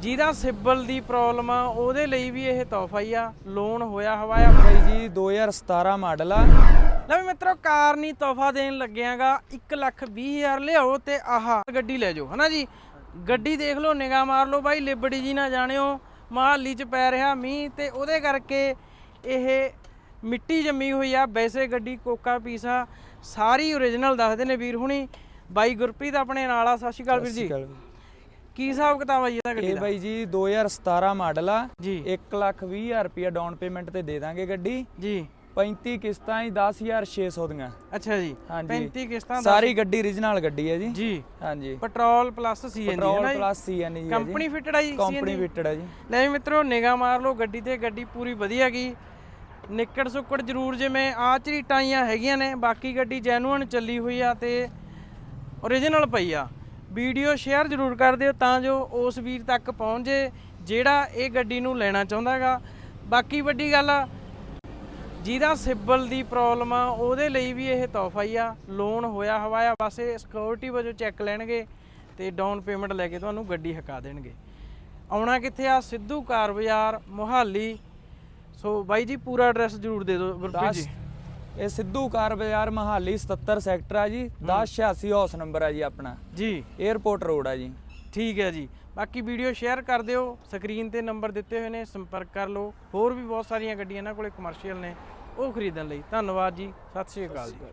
ਜਿਹਦਾ ਸਿਬਲ ਦੀ ਪ੍ਰੋਬਲਮ ਆ ਉਹਦੇ ਲਈ ਵੀ ਇਹ ਤੋਹਫਾ ਹੀ ਆ। ਲੋਨ ਹੋਇਆ ਹਵਾਇਆ ਬਾਈ ਜੀ 2017 ਮਾਡਲ ਆ। ਲੈ ਵੀ ਮਿੱਤਰੋ ਕਾਰ ਨਹੀਂ ਤੋਹਫਾ ਦੇਣ ਲੱਗਿਆਗਾ। 1 ਲੱਖ 20 ਹਜ਼ਾਰ ਲਿਆਓ ਤੇ ਆਹ ਗੱਡੀ ਲੈ ਜਾਓ ਹਨਾ ਜੀ? ਗੱਡੀ ਦੇਖ ਲਓ ਨਿਗਾਹ ਮਾਰ ਲਓ ਬਾਈ ਲਿਬੜੀ ਜੀ ਨਾ ਜਾਣਿਓ। ਮਹਾਲੀ ਚ ਪੈ ਰਿਹਾ ਮੀਂਹ ਤੇ ਉਹਦੇ ਕਰਕੇ ਇਹ ਮਿੱਟੀ ਜੰਮੀ ਹੋਈ ਆ। ਵੈਸੇ ਗੱਡੀ ਕੋਕਾ ਪੀਸਾ ਸਾਰੀ ਓਰੀਜਨਲ ਦੱਸਦੇ ਨੇ ਵੀਰ ਹੁਣੀ। ਬਾਈ ਗੁਰਪ੍ਰੀਤ ਆਪਣੇ ਨਾਲ ਆ ਸਤਿ ਸ਼੍ਰੀ ਅਕਾਲ ਵੀਰ ਜੀ। ਕੀ ਹਿਸਾਬ ਕਿਤਾਬ ਆ ਜੀ ਇਹਦਾ ਗੱਡੀ ਇਹ ਦਾ? ਬਾਈ ਜੀ 2017 ਮਾਡਲ ਆ। ਜੀ। 1 ਲੱਖ 20 ਹਜ਼ਾਰ ਰੁਪਿਆ ਡਾਊਨ ਪੇਮੈਂਟ ਤੇ ਦੇ ਦਾਂਗੇ ਗੱਡੀ। ਜੀ। 35 ਕਿਸ਼ਤਾਂ ਹੀ 10600 ਦੀਆਂ। ਅੱਛਾ ਜੀ। ਹਾਂਜੀ। 35 ਕਿਸ਼ਤਾਂ ਦਾ ਸਾਰੀ ਗੱਡੀ origignal ਗੱਡੀ ਹੈ ਜੀ। ਜੀ। ਹਾਂਜੀ। ਪੈਟਰੋਲ ਪਲੱਸ ਸੀਐਨਜੀ ਹੈ ਪੈਟਰੋਲ ਨਾ ਜੀ ਪਲੱਸ ਸੀਐਨਜੀ ਹੈ ਜੀ। ਕੰਪਨੀ ਫਿਟਡ ਆ ਜੀ ਕੰਪਨੀ? ਫਿਟਡ ਹੈ ਜੀ। ਲੈ ਵੀ ਮਿੱਤਰੋ ਨਿਗਾਹ ਮਾਰ ਲਓ ਗੱਡੀ ਤੇ ਗੱਡੀ ਪੂਰੀ ਵਧੀਆ ਗਈ। ਨਿੱਕੜ ਸੁੱਕੜ ਜ਼ਰੂਰ ਜਿਵੇਂ ਆ ਝਰੀਟਾਈਆਂ ਹੈਗੀਆਂ ਨੇ ਬਾਕੀ ਗੱਡੀ ਜੈਨੂਅਨ ਚੱਲੀ ਹੋਈ ਆ ਤੇ ਓਰੀਜਨਲ ਪਈ ਆ। ਵੀਡੀਓ ਸ਼ੇਅਰ ਜ਼ਰੂਰ ਕਰ ਦਿਓ ਤਾਂ ਜੋ ਉਸ ਵੀਰ ਤੱਕ ਪਹੁੰਚ ਜੇ ਜਿਹੜਾ ਇਹ ਗੱਡੀ ਨੂੰ ਲੈਣਾ ਚਾਹੁੰਦਾ ਹੈਗਾ ਬਾਕੀ ਵੱਡੀ ਗੱਲ ਆ, ਜਿਹਦਾ ਸਿਬਲ ਦੀ ਪ੍ਰੋਬਲਮ ਆ, ਉਹਦੇ ਲਈ ਵੀ ਇਹ ਤੋਹਫਾ ਹੀ ਆ। ਲੋਨ ਹੋਇਆ ਹਵਾਇਆ, ਬਸ ਇਹ ਸਿਕਿਉਰਿਟੀ ਵਜੋਂ ਚੈੱਕ ਲੈਣਗੇ ਤੇ ਡਾਊਨ ਪੇਮੈਂਟ ਲੈ ਕੇ ਤੁਹਾਨੂੰ ਗੱਡੀ ਹਕਾ ਦੇਣਗੇ। ਆਉਣਾ ਕਿੱਥੇ ਆ? ਸਿੱਧੂ ਕਾਰ ਬਾਜ਼ਾਰ, ਮੁਹਾਲੀ। ਸੋ ਬਾਈ ਜੀ, ਪੂਰਾ ਐਡਰੈਸ ਜ਼ਰੂਰ ਦੇ ਦਿਓ ਗੁਰਪ੍ਰੀਤ ਜੀ। ਇਹ ਸਿੱਧੂ ਕਾਰ ਬਾਜ਼ਾਰ ਮਹਾਲੀ 77 ਸੈਕਟਰ ਆ ਜੀ 1086 ਹਾਊਸ ਨੰਬਰ ਆ ਜੀ ਆਪਣਾ। ਜੀ। 에ਅਰਪੋਰਟ ਰੋਡ ਆ ਜੀ। ਠੀਕ ਹੈ ਜੀ। ਬਾਕੀ ਵੀਡੀਓ ਸ਼ੇਅਰ ਕਰ ਦਿਓ ਸਕਰੀਨ ਤੇ ਨੰਬਰ ਦਿੱਤੇ ਹੋਏ ਨੇ ਸੰਪਰਕ ਕਰ ਲਓ। ਹੋਰ ਵੀ ਬਹੁਤ ਸਾਰੀਆਂ ਗੱਡੀਆਂ ਇਹਨਾਂ ਕੋਲੇ ਕਮਰਸ਼ੀਅਲ ਨੇ ਉਹ ਖਰੀਦਣ ਲਈ। ਧੰਨਵਾਦ ਜੀ ਸਤਿ ਸ਼੍ਰੀ ਅਕਾਲ ਜੀ।